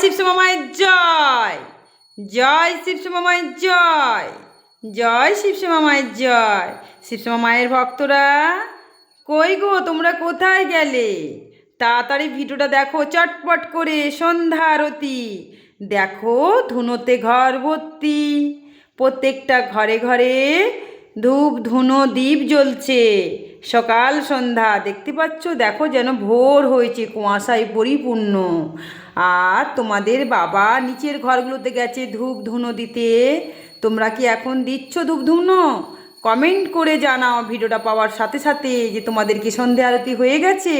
শিবশ্যামা মায়ের জয়। জয় শিবশ্যামা মায়ের জয়। জয় শিবশ্যামা মায়ের জয়। শিবশ্যামা মায়ের ভক্তরা, কই গো, তোমরা কোথায় গেলে? তাড়াতাড়ি ভিডিওটা দেখো, চটপট করে সন্ধ্যা আরতি। দেখো, ধুনোতে ঘর ভর্তি। প্রত্যেকটা ঘরে ঘরে ধূপ, ধুনো দ্বীপ জ্বলছে। সকাল সন্ধ্যা, দেখতে পাচ্ছ? দেখো যেন ভোর হয়েছে, কুয়াশায় পরিপূর্ণ। আর তোমাদের বাবা নিচের ঘরগুলোতে গেছে ধূপ ধুনো দিতে। তোমরা কি এখন দিচ্ছ ধূপ ধুনো কমেন্ট করে জানাও ভিডিওটা পাওয়ার সাথে সাথে যে তোমাদের কি সন্ধে আরতি হয়ে গেছে।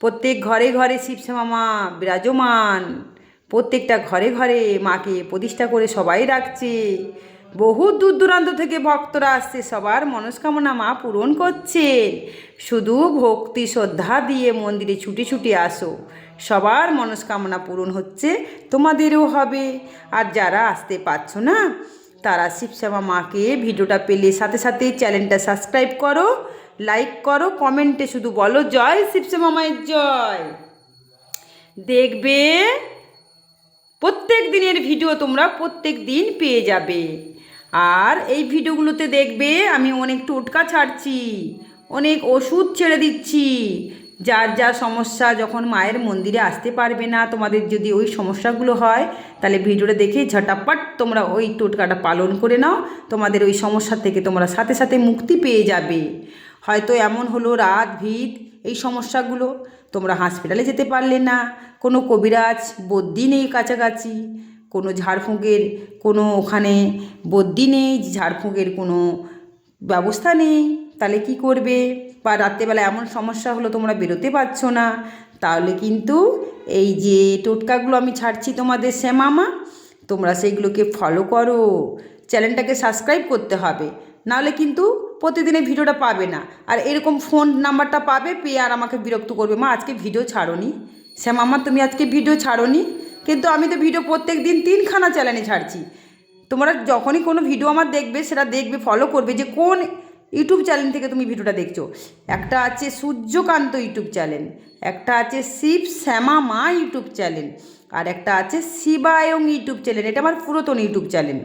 প্রত্যেক ঘরে ঘরে শিবশ্যামা বিরাজমান। প্রত্যেকটা ঘরে ঘরে মাকে প্রতিষ্ঠা করে সবাই রাখছে। বহু দূর দূরান্ত থেকে ভক্তরা আসছে, সবার মনস্কামনা মা পূরণ করছেন। শুধু ভক্তি শ্রদ্ধা দিয়ে মন্দিরে ছুটি ছুটি আসো, সবার মনস্কামনা পূরণ হচ্ছে, তোমাদেরও হবে। আর যারা আসতে পারছ না, তারা শিবশ্যামা মাকে ভিডিওটা পেলে সাথে সাথে চ্যানেলটা সাবস্ক্রাইব করো, লাইক করো, কমেন্টে শুধু বলো, জয় শিবশ্যামা মায়ের জয়। দেখবে প্রত্যেক দিনের ভিডিও তোমরা প্রত্যেক দিন পেয়ে যাবে। আর এই ভিডিওগুলোতে দেখবে আমি অনেক টোটকা ছাড়ছি, অনেক ওষুধ ছেড়ে দিচ্ছি। যার যা সমস্যা যখন মায়ের মন্দিরে আসতে পারবে না, তোমাদের যদি ওই সমস্যাগুলো হয়, তাহলে ভিডিওটা দেখে ঝটাপট তোমরা ওই টোটকাটা পালন করে নাও। তোমাদের ওই সমস্যা থেকে তোমরা সাথে সাথে মুক্তি পেয়ে যাবে। হয়তো এমন হলো রাত ভিত এই সমস্যাগুলো। তোমরা হসপিটালে যেতে পারলে না। কোনো কবিরাজ বদ্যি নেই কাছাকাছি। কোনো ঝাড়ফুঁকের কোনো ওখানে বদ্যি নেই, ঝাড়ফুঁকের কোনো ব্যবস্থা নেই। তাহলে কি করবে? বা রাত্রেবেলা এমন সমস্যা হলো তোমরা বেরোতে পারছ না। তাহলে কিন্তু এই যে টোটকাগুলো আমি ছাড়ছি তোমাদের শ্যামামা, তোমরা সেইগুলোকে ফলো করো। চ্যানেলটাকে সাবস্ক্রাইব করতে হবে। নাহলে কিন্তু প্রতিদিনের ভিডিওটা পাবে না। আর এরকম ফোন নাম্বারটা পাবে, পেয়ে আর আমাকে বিরক্ত করবে। মা, আজকে ভিডিও ছাড়োনি। শ্যামামা তুমি আজকে ভিডিও ছাড়োনি। কিন্তু আমি তো ভিডিও প্রত্যেক দিন তিনখানা চ্যানেলে ছাড়ছি। তোমরা যখনই কোনো ভিডিও আমার দেখবে, সেটা দেখবে ফলো করবে যে কোন ইউটিউব চ্যানেল থেকে তুমি ভিডিওটা দেখছ। একটা আছে সূর্যকান্ত ইউটিউব চ্যানেল একটা আছে শিব শ্যামা মা ইউটিউব চ্যানেল আর একটা আছে শিবায়ং ইউটিউব চ্যানেল এটা আমার পুরাতন ইউটিউব চ্যানেল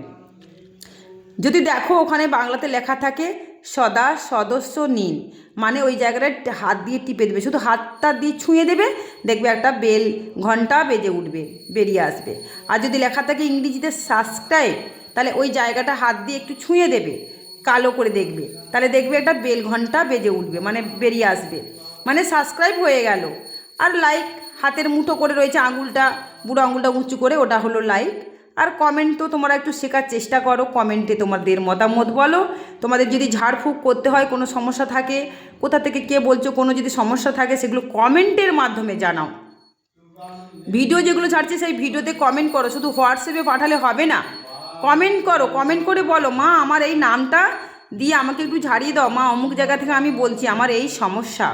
যদি দেখো ওখানে বাংলাতে লেখা থাকে, সদা সদস্য নিন মানে ওই জায়গাটায় হাত দিয়ে টিপে দেবে, শুধু হাতটা দিয়ে ছুঁয়ে দেবে, দেখবে একটা বেল, ঘণ্টা বেজে উঠবে, বেরিয়ে আসবে। আর যদি লেখা থাকে ইংরেজিতে সাবস্ক্রাইব তাহলে ওই জায়গাটা হাত দিয়ে একটু ছুঁয়ে দেবে, কালো করে দেখবে। তাহলে দেখবে একটা বেল, ঘণ্টা বেজে উঠবে মানে বেরিয়ে আসবে। মানে সাবস্ক্রাইব হয়ে গেল। আর লাইক হাতের মুঠো করে রয়েছে আঙুলটা, বুড়ো আঙুলটা উঁচু করে, ওটা হলো লাইক আর কমেন্ট তো তোমরা একটু শেখার চেষ্টা করো কমেন্টে তোমাদের মতামত বলো। তোমাদের যদি ঝাড়ফুঁক করতে হয়, কোনো সমস্যা থাকে, কোথা থেকে কে বলছো, কোনো যদি সমস্যা থাকে, সেগুলো কমেন্টের মাধ্যমে জানাও। ভিডিও যেগুলো ছাড়ছে, সেই ভিডিওতে কমেন্ট করো। শুধু হোয়াটসঅ্যাপে পাঠালে হবে না। কমেন্ট করো কমেন্ট করে বলো, মা, আমার এই নামটা দিয়ে আমাকে একটু ঝাড়িয়ে দাও। মা, অমুক জায়গা থেকে আমি বলছি, আমার এই সমস্যা।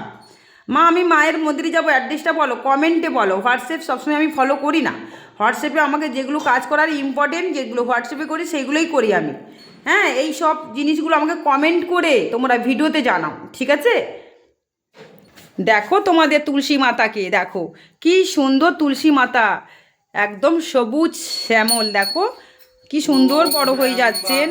মা, আমি মায়ের মন্দিরে যাব অ্যাড্রেসটা বলো কমেন্টে বলো। হোয়াটসঅ্যাপ সবসময় আমি ফলো করি না। হোয়াটসঅ্যাপে আমাকে যেগুলো কাজ করার ইম্পর্টেন্ট যেগুলো হোয়াটসঅ্যাপে করি সেগুলোই করি আমি। হ্যাঁ এই সব জিনিসগুলো আমাকে কমেন্ট করে তোমরা ভিডিওতে জানাও ঠিক আছে? দেখো তোমাদের তুলসী মাতাকে দেখো কি সুন্দর তুলসী মাতা। একদম সবুজ শ্যামল দেখো কি সুন্দর বড় হয়ে যাচ্ছেন।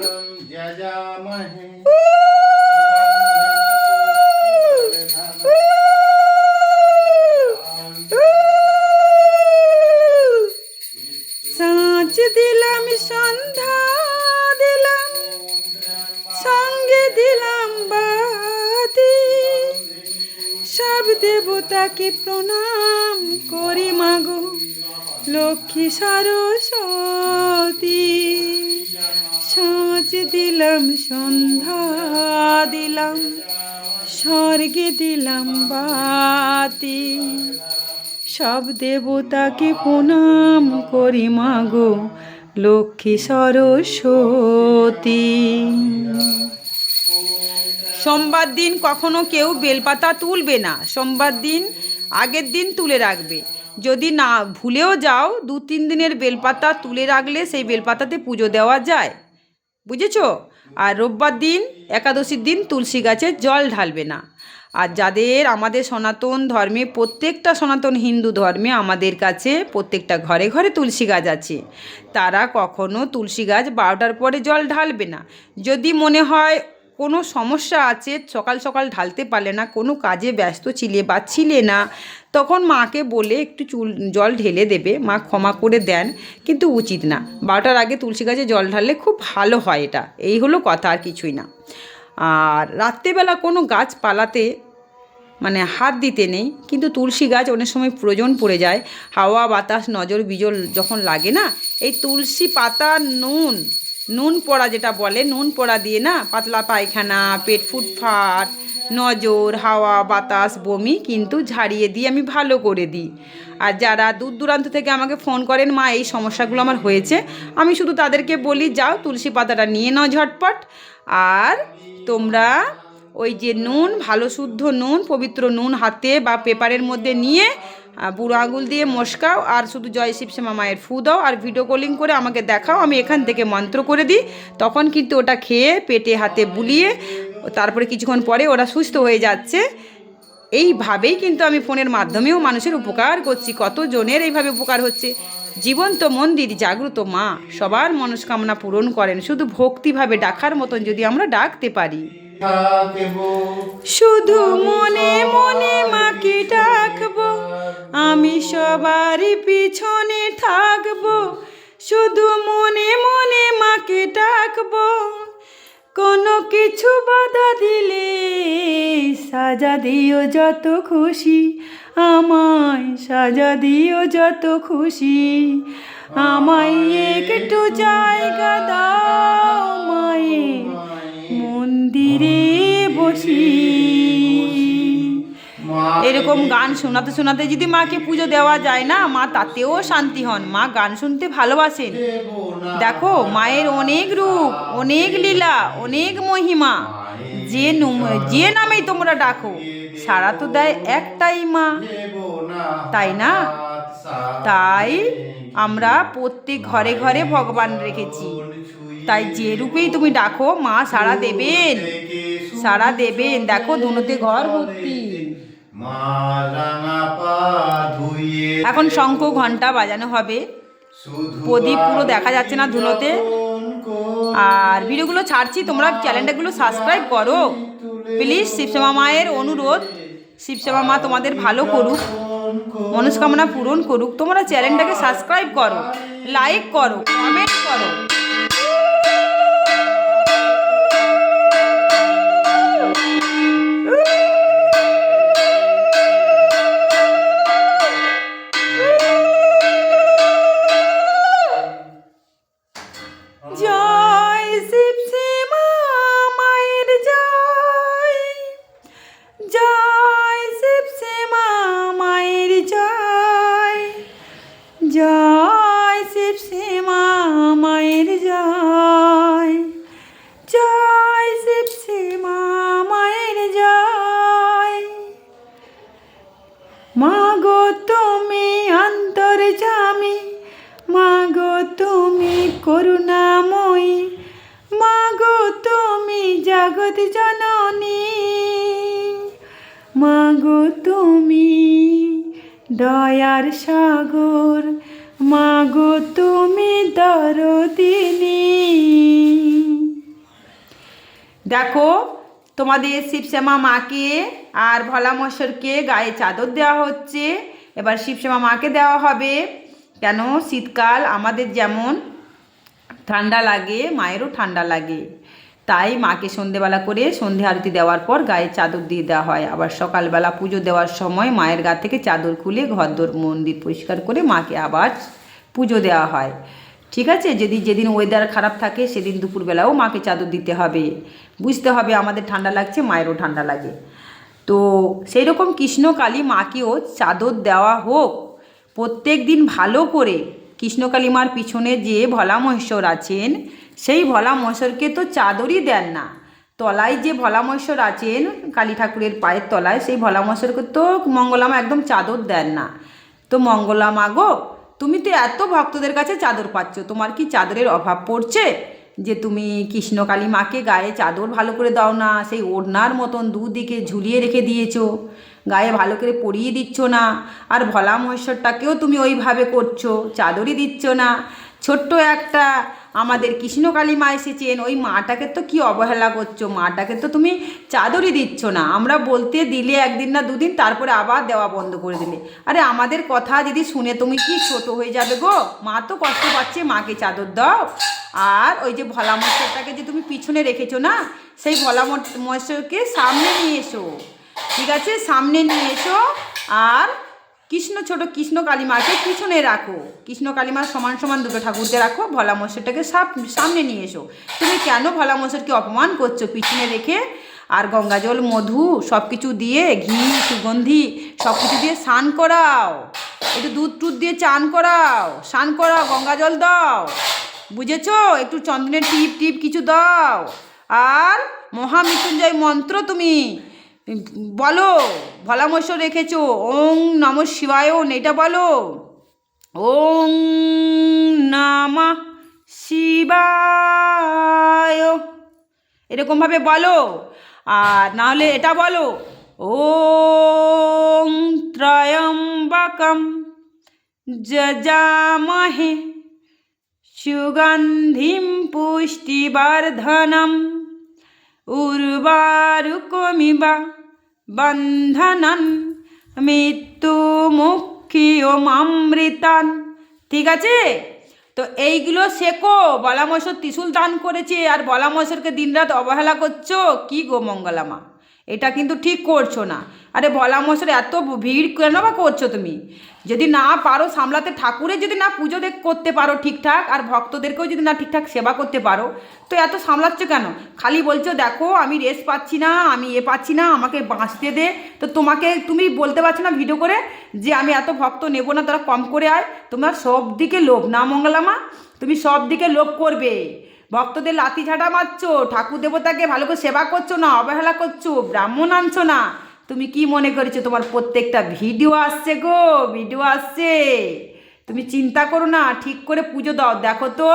দিলাম সন্ধ্যা, দিলাম, সঙ্গে দিলাম বাতি। সব দেবতাকে প্রণাম করি মাগো, লক্ষ্মী সরস্বতী। সাঁচ দিলাম সন্ধ্যা, দিলাম, স্বর্গে দিলাম বাতি। সব দেবতাকে প্রণাম করি মাগো লক্ষ্মী সরস্বতী। সোমবার দিন কখনো কেউ বেলপাতা তুলবে না, সোমবার দিন আগের দিন তুলে রাখবে। যদি না ভুলেও যাও, দু তিন দিনের বেলপাতা তুলে রাখলে সেই বেলপাতাতে পুজো দেওয়া যায়। বুঝেছ? আর রোববার দিন, একাদশীর দিন তুলসী গাছে জল ঢালবে না। আর যাদের আমাদের সনাতন ধর্মে, প্রত্যেকটা সনাতন হিন্দু ধর্মে আমাদের কাছে প্রত্যেকটা ঘরে ঘরে তুলসী গাছ আছে। তারা কখনো তুলসী গাছ বারোটার পরে জল ঢালবে না। যদি মনে হয় কোনো সমস্যা আছে, সকাল সকাল ঢালতে পারলে না, কোনো কাজে ব্যস্ত ছিলে বা ছিলে না, তখন মাকে বলে একটু চুল, জল ঢেলে দেবে। মা ক্ষমা করে দেন, কিন্তু উচিত না। বারোটার আগে তুলসী গাছে জল ঢাললে খুব ভালো হয় এটা। এই হলো কথা, আর কিছুই না। আর রাত্রেবেলা কোনো গাছপালাতে মানে হাত দিতে নেই, কিন্তু তুলসী গাছ অনেক সময় প্রয়োজন পড়ে যায়। হাওয়া, বাতাস, নজর, বিজল যখন লাগে না, এই তুলসী পাতা, নুন নুন পড়া যেটা বলে, নুন পড়া দিয়ে না পাতলা পায়খানা, পেট ফুটফাট নজর, হাওয়া, বাতাস, বমি কিন্তু ঝাড়িয়ে দিয়ে আমি ভালো করে দিই। আর যারা দূর দূরান্ত থেকে আমাকে ফোন করেন, মা, এই সমস্যাগুলো আমার হয়েছে। আমি শুধু তাদেরকে বলি, যাও তুলসী পাতাটা নিয়ে নাও ঝটপট। আর তোমরা ওই যে নুন, ভালো শুদ্ধ নুন, পবিত্র নুন হাতে বা পেপারের মধ্যে নিয়ে বুড়ো আঙুল দিয়ে মশকাও আর শুধু জয় শিবশ্যামা মায়ের ফু দাও আর ভিডিও কলিং করে আমাকে দেখাও, আমি এখান থেকে মন্ত্র করে দিই। তখন কিন্তু ওটা খেয়ে পেটে হাতে বুলিয়ে তারপরে কিছুক্ষণ পরে ওরা সুস্থ হয়ে যাচ্ছে। এইভাবেই কিন্তু আমি ফোনের মাধ্যমেও মানুষের উপকার করছি। কত জনের এইভাবে উপকার হচ্ছে? জীবন্ত মন্দির, জাগ্রত মা, সবার মনস্কামনা পূরণ করেন। শুধু ভক্তিভাবে ডাকার মতন যদি আমরা ডাকতে পারি। শুধু মনে মনে মাকে ডাকবো, আমি সবার পিছনে থাকব। শুধু মনে মনে মাকে ডাকবো। কোনো কিছু বাধা দিলে সাজা দিও যত খুশি, আমায় সাজা দিও যত খুশি। আমায় একটু জায়গা দাও মায়ের মন্দিরে বসি। এরকম গান শোনাতে শোনাতে যদি মাকে পুজো দেওয়া যায় না, মা তাতেও শান্তি হন। মা গান শুনতে ভালোবাসেন। দেখো মায়ের অনেক রূপ অনেক লীলা অনেক মহিমা। যে যে নামেই তোমরা ডাকো সারা তো দেয় একটাই মা। তাই না? তাই আমরা প্রত্যেক ঘরে ঘরে ভগবান রেখেছি। তাই যে রূপেই তুমি ডাকো মা সারা দেবেন। সারা দেবেন। দেখো ধুনোতে ঘর ভর্তি এখন শঙ্খ ঘণ্টা বাজানো হবে। প্রদীপ পুরো দেখা যাচ্ছে না ধুলোতে। আর ভিডিওগুলো ছাড়ছি, তোমরা চ্যানেলটাগুলো সাবস্ক্রাইব করো। প্লিজ শিবশ্যামা মায়ের অনুরোধ। শিবশ্যামা মা তোমাদের ভালো করুক, মনস্কামনা পূরণ করুক। তোমরা চ্যানেলটাকে সাবস্ক্রাইব করো লাইক করো কমেন্ট করো। করুণাময়ী। মাগো তুমি জগৎ জননী। মাগো তুমি দয়ার সাগর। মাগো তুমি দরদিনী। দেখো, তোমাদের শিবশ্যামা মাকে আর ভোলা মশরকে গায়ে চাদর দেওয়া হচ্ছে। এবার শিবশ্যামা মাকে দেওয়া হবে। কেন? শীতকাল আমাদের যেমন ঠান্ডা লাগে, মায়েরও ঠান্ডা লাগে। তাই মাকে সন্ধেবেলা করে সন্ধে আরতি দেওয়ার পর গায়ে চাদর দিয়ে দেওয়া হয়। আবার সকালবেলা পুজো দেওয়ার সময় মায়ের গা থেকে চাদর খুলে ঘরদোর মন্দির পরিষ্কার করে মাকে আবার পুজো দেওয়া হয়। ঠিক আছে? যদি যেদিন ওয়েদার খারাপ থাকে, সেদিন দুপুরবেলাও মাকে চাদর দিতে হবে। বুঝতে হবে আমাদের ঠান্ডা লাগছে, মায়েরও ঠান্ডা লাগে। তো সেই রকম কৃষ্ণকালী মাকেও চাদর দেওয়া হোক প্রত্যেক দিন ভালো করে কৃষ্ণকালী মার পিছনে যে ভোলা মহেশ্বর আছেন, সেই ভোলা মহেশ্বরকে তো চাদরই দেন না। তলায় যে ভোলা মহেশ্বর আছেন, কালী ঠাকুরের পায়ের তলায়, সেই ভোলা মহেশ্বরকে তো মঙ্গলামা একদম চাদর দেন না। তো মঙ্গলা মাগো তুমি তো এত ভক্তদের কাছে চাদর পাচ্ছ, তোমার কি চাদরের অভাব পড়ছে? যে তুমি কৃষ্ণকালী মাকে গায়ে চাদর ভালো করে দাও না, সেই ওড়নার মতন দুদিকে ঝুলিয়ে রেখে দিয়েছ। গায়ে ভালো করে পরিয়ে দিচ্ছ না। আর ভোলা মহেশ্বরটাকেও তুমি ওইভাবে করছ, চাদরই দিচ্ছ না। ছোট্ট একটা আমাদের কৃষ্ণকালী মা এসেছেন, ওই মাটাকে তো কি অবহেলা করছ? মাটাকে তো তুমি চাদরই দিচ্ছ না। আমরা বলতে দিলে একদিন না দুদিন, তারপরে আবার দেওয়া বন্ধ করে দিলে। আরে আমাদের কথা যদি শুনে তুমি কি ছোট হয়ে যাবে গো? মা তো কষ্ট পাচ্ছে, মাকে চাদর দাও। আর ওই যে ভোলা মহেশ্বরটাকে যে তুমি পিছনে রেখেছো না, সেই ভোলা মহেশ্বরকে সামনে নিয়ে এসো। ঠিক আছে? সামনে নিয়ে এসো। আর কৃষ্ণ, ছোট কৃষ্ণ কালিমাকে পিছনে রাখো। কৃষ্ণ কালিমার সমান সমান দুটো ঠাকুরকে রাখো। ভোলা মশারটাকে সামনে নিয়ে এসো। তুমি কেন ভোলা মশারকে অপমান করছ পিছনে রেখে? আর গঙ্গা জল মধু সব কিছু দিয়ে ঘি, সুগন্ধি সব কিছু দিয়ে স্নান করাও। একটু দুধ টুধ দিয়ে চান করাও। স্নান করাও গঙ্গা জল দাও। বুঝেছ? একটু চন্দনের টিপ টিপ কিছু দাও। আর মহামৃত্যুঞ্জয় মন্ত্র তুমি বলো ভোলা মশো রেখেছো। ওং নম শিবায়ন এটা বলো। ওং নামা শিবায়। এরকমভাবে বলো। আর নাহলে এটা বলো। ওং ত্রয়ম্বকম যজামহে সুগন্ধিম পুষ্টিবর্ধনম উর্বারুকমিবা। বন্ধনন, মৃত্যু মুখ্যমৃতান ঠিক আছে? তো এইগুলো শেখো। বলা মশর ত্রিশুল দান করেছে। আর বলা মশরকে দিনরাত অবহেলা করছ? কি গো মঙ্গলামা? এটা কিন্তু ঠিক করছ না। আরে বলামশর এত ভিড় কেন বা করছ তুমি? যদি না পারো সামলাতে ঠাকুরের যদি না পুজো দেখ, করতে পারো ঠিকঠাক, আর ভক্তদেরকেও যদি না ঠিকঠাক সেবা করতে পারো, তো এত সামলাচ্ছ কেন? খালি বলছো, দেখো, আমি রেস্ট পাচ্ছি না, আমি এ পাচ্ছি না, আমাকে বাঁচতে দে। তো তোমাকে, তুমি বলতে পারছ না ভিডিও করে যে, আমি এত ভক্ত নেব না, তারা কম করে আয়। তোমার সব দিকে লোভ। না মঙ্গলামা, তুমি সব দিকে লোভ করবে। ভক্তদের লাথি ঝাঁটা মারছো, ঠাকুর দেবতাকে ভালো করে সেবা করছ না, অবহেলা করছ, ব্রাহ্মণ আনছো না, তুমি কি মনে করেছ তোমার প্রত্যেকটা ভিডিও আসছে গো, ভিডিও আসছে। তুমি চিন্তা করো না, ঠিক করে পুজো দাও। দেখো তো,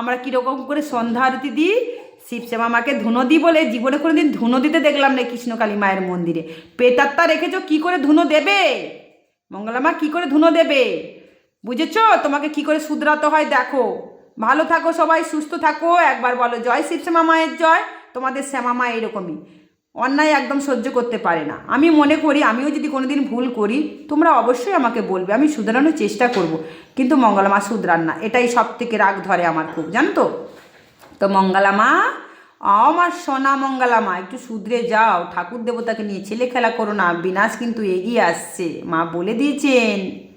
আমরা কীরকম করে সন্ধ্যা আরতি দিই শিবসেবা মাকে ধুনো দিই বলে জীবনে কোনো দিন ধুনো দিতে দেখলাম না কৃষ্ণকালী মায়ের মন্দিরে। পেতাত্তা রেখেছো, কি করে ধুনো দেবে? মঙ্গলামা, কি করে ধুনো দেবে? বুঝেছ? তোমাকে কি করে শুধরাতে হয়, দেখো। ভালো থাকো সবাই, সুস্থ থাকো। একবার বলো, জয় শিব শ্যামা মায়ের জয়। তোমাদের শ্যামা মা এরকমই। অন্যায় একদম সহ্য করতে পারে না। আমি মনে করি, আমিও যদি কোনো দিন ভুল করি, তোমরা অবশ্যই আমাকে বলবে। আমি শুধরানোর চেষ্টা করব। কিন্তু মঙ্গলামা শুধরান না। এটাই সব থেকে রাগ ধরে আমার খুব, জানো তো? তো মঙ্গলামা আমার সোনা মঙ্গলামা একটু শুধরে যাও। ঠাকুর দেবতাকে নিয়ে ছেলে খেলা করো না। বিনাশ কিন্তু এগিয়ে আসছে। মা বলে দিয়েছেন।